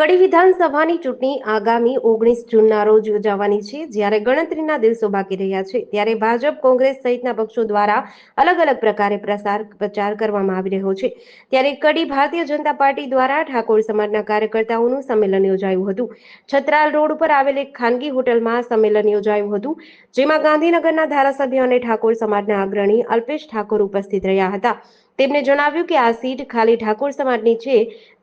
કડી વિધાનસભાની ચૂંટણી આગામી ઓગણીસ જૂનના રોજ યોજાવાની છે. જ્યારે ગણતરીના દિવસો બાકી રહ્યા છે, ત્યારે ભાજપ કોંગ્રેસ સહિતના પક્ષો દ્વારા અલગ અલગ પ્રકારે પ્રસાર પ્રચાર કરવામાં આવી રહ્યો છે. ત્યારે કડી ભારતીય જનતા પાર્ટી દ્વારા ઠાકોર સમાજના કાર્યકર્તાઓનું સંમેલન યોજાયું હતું. છત્રાલ રોડ ઉપર આવેલ એક ખાનગી હોટલમાં સંમેલન યોજાયું હતું, જેમાં ગાંધીનગરના ધારાસભ્ય અને ઠાકોર સમાજના અગ્રણી અલ્પેશ ઠાકોર ઉપસ્થિત રહ્યા હતા. તેમણે જણાવ્યું કે આ સીટ ખાલી ઠાકોર સમાજની છે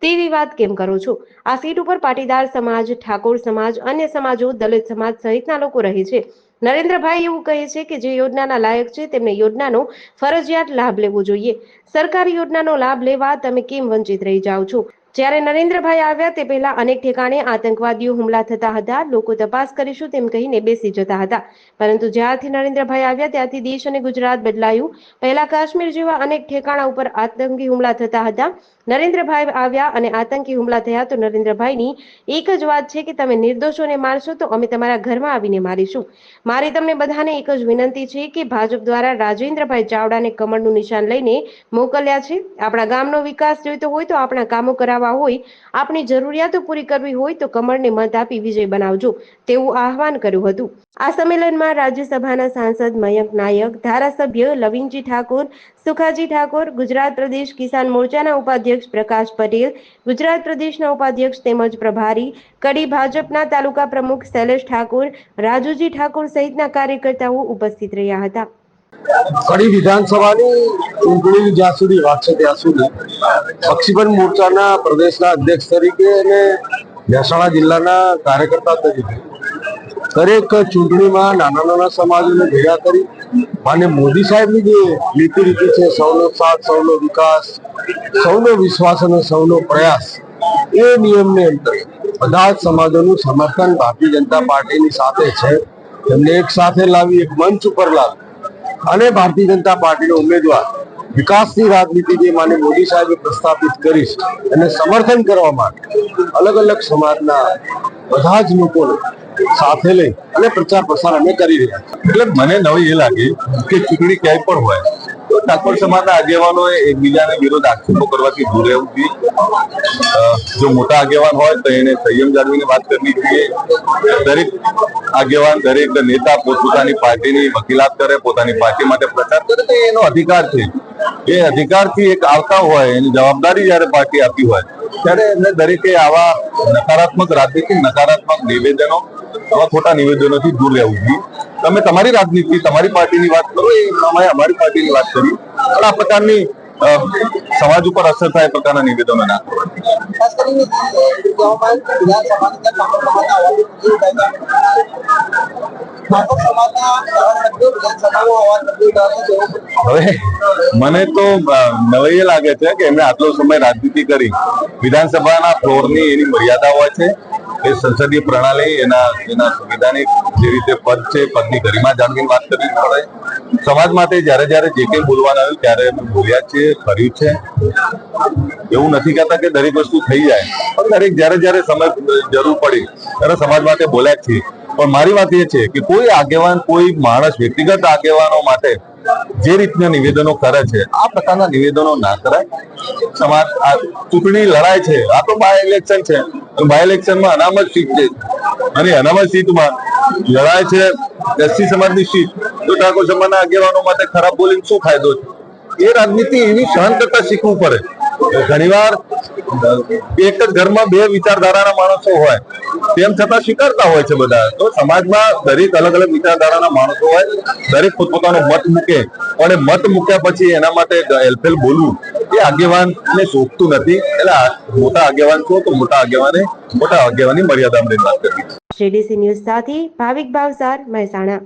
તેવી વાત કેમ કરો છો? આ સીટ ઉપર પાટીદાર સમાજ, ઠાકોર સમાજ, અન્ય સમાજો, દલિત સમાજ સહિતના લોકો રહે છે. નરેન્દ્રભાઈ એવું કહે છે કે જે યોજનાના લાયક છે તેમને યોજનાનો ફરજિયાત લાભ લેવો જોઈએ. સરકારી યોજનાનો લાભ લેવા તમે કેમ વંચિત રહી જાઓ છો? જ્યારે નરેન્દ્રભાઈ આવ્યા તે પહેલા અનેક ઠેકાણે આતંકવાદીઓ હુમલા થતા હતા. લોકો તપાસ કરીશું તેમ કહીને બેસી જતા હતા. પરંતુ જ્યારથી નરેન્દ્રભાઈ આવ્યા ત્યારથી દેશ અને ગુજરાત બદલાયું. પહેલા કાશ્મીર જેવા અનેક ઠેકાણા ઉપર આતંકી હુમલા થતા હતા. નરેન્દ્રભાઈ આવ્યા અને આતંકી હુમલા થયા તો નરેન્દ્રભાઈની એક જ વાત છે કે તમે નિર્દોષોને મારશો તો અમે તમારા ઘરમાં આવીને મારીશું. મારી તમને બધાને એક જ વિનંતી છે કે ભાજપ દ્વારા રાજેન્દ્રભાઈ ચાવડાને કમળનું નિશાન લઈને મોકલ્યા છે. આપણા ગામનો વિકાસ જોઈતો હોય તો આપણા કામો કરાવવા હોય આપણી જરૂરિયાતો પૂરી કરવી હોય તો કમળને મત આપી વિજય બનાવજો, તેવું આહવાન કર્યું હતું. આ સંમેલનમાં રાજ્યસભાના સાંસદ મયંક નાયક, ધારાસભ્ય લવિનજી ઠાકોર, સુખાજી ઠાકોર, ગુજરાત પ્રદેશ કિસાન મોરચાના ઉપાધ્યક્ષ પ્રકાશ પટેલ, ગુજરાત પ્રદેશના ઉપાધ્યક્ષ તેમજ પ્રભારી, કડી ભાજપના તાલુકા પ્રમુખ શૈલેષ ઠાકોર, રાજુજી ઠાકોર સહિતના કાર્યકર્તાઓ ઉપસ્થિત રહ્યા હતા. કડી વિધાનસભાની ચૂંટણી જ્યાં સુધી વાગશે ત્યાં સુધી પક્ષીબંધ મોરચાના પ્રદેશના અધ્યક્ષ તરીકે અને મહેસાણા જિલ્લાના કાર્યકર્તા તરીકે દરેક ચૂંટણીમાં નાના નાના સમાજોને ભેગા કરી માન્ય મોદી સાહેબની જે નીતિ રીતિ છે, સૌનો સાથ, સૌનો વિકાસ, સૌનો વિશ્વાસ અને સૌનો પ્રયાસ, એ નિયમને અંતર બધા જ સમાજોનું સમર્થન ભારતીય જનતા પાર્ટીની સાથે છે. એમને એક સાથે લાવી એક મંચ ઉપર લાવી. અને ભારતીય જનતા પાર્ટીનો ઉમેદવાર વિકાસની રાજનીતિ જે માને મોદી સાહેબે પ્રસ્થાપિત કરી છે એને સમર્થન કરવા માટે અલગ અલગ સમાજના બધા જ લોકોને સાથે લઈ અને પ્રચાર પ્રસાર અમે કરી રહ્યા એટલે મને નવી એ લાગી કે ચૂંટણી ક્યાંય પણ હોય. ઠાકોર સમાજના આગેવાનોએ એકબીજાને વિરોધ આક્ષેપો કરવાથી દૂર રહેવું જોઈએ. જો મોટા આગેવાન હોય તો એને સંયમ જાળવીને વાત કરવી જોઈએ. દરેક આગેવાન, દરેક નેતા પોતપોતાની પાર્ટીની વકીલાત કરે, પોતાની પાર્ટી માટે પ્રચાર કરે, તો એનો અધિકાર છે. એ અધિકારથી એક આવતા હોય, એની જવાબદારી જયારે પાર્ટી આપી હોય, ત્યારે એમને દરેકે આવા નકારાત્મક રાજનીતિ નકારાત્મક નિવેદનો આવા ખોટા નિવેદનોથી દૂર રહેવું જોઈએ. તમે તમારી રાજનીતિ તમારી પાર્ટીની વાત કરો એ પ્રમાણે અમારી પાર્ટીની વાત કરી. પણ આ પ્રકારની સમાજ ઉપર અસર થાય પ્રકારના નિવેદનો ના હવે મને તો નવાઈ એ લાગે છે કે એમણે આટલો સમય રાજનીતિ કરી. વિધાનસભાના ફ્લોરની એની મર્યાદા હોય છે. એ સંસદીય પ્રણાલી, એના એના સંવિધાનિક જે રીતે પદ છે, પદની ગરિમા જાળવીને વાત કરવી પડે. સમાજ માટે જ્યારે જ્યારે જે કંઈ બોલવાનું આવ્યું, ત્યારે અમે બોલ્યા છીએ કર્યું છે. એવું નથી કહેતા કે દરેક વસ્તુ થઈ જાય. પણ દરેક જ્યારે જ્યારે સમય, જરૂર પડી, ત્યારે સમાજ માટે બોલ્યા છીએ. પણ મારી વાત એ છે કે કોઈ આગેવાન, કોઈ માણસ, વ્યક્તિગત આગેવાનો માટે જે રીતના નિવેદનો કરે છે, આ પ્રકારના નિવેદનો ના કરાય. સમાજ, આ ચૂંટણી લડાય છે, આ તો બાય ઇલેક્શન છે. બાય ઇલેક્શનમાં અનામત સીટ છે. અને અનામત સીટમાં લડાય છે એસસી સમાજની સીટ. તો ઠાકોર સમાજના આગેવાનો માટે ખરાબ બોલીને શું ફાયદો છે? એ રાજનીતિ એવી કરતા શીખવું પડે. ઘણીવાર એક જ ઘરમાં બે વિચારધારાના માણસો હોય. તેમ છતાં સ્વીકારતા હોય છે બધા. તો સમાજમાં દરેક અલગ અલગ વિચારધારાના માણસો હોય, દરેક પોતપોતાનો મત મૂકે અને મત મૂક્યા પછી એના માટે હેલફેલ બોલવું એ આગેવાનને શોભતું નથી. એટલે મોટા આગેવાન છો તો મોટા આગેવાને, મોટા આગેવાની મર્યાદામાં વાત કરવી જેડીસી ન્યૂઝ સાથે ભાવિક ભાવસાર મહેસાણા.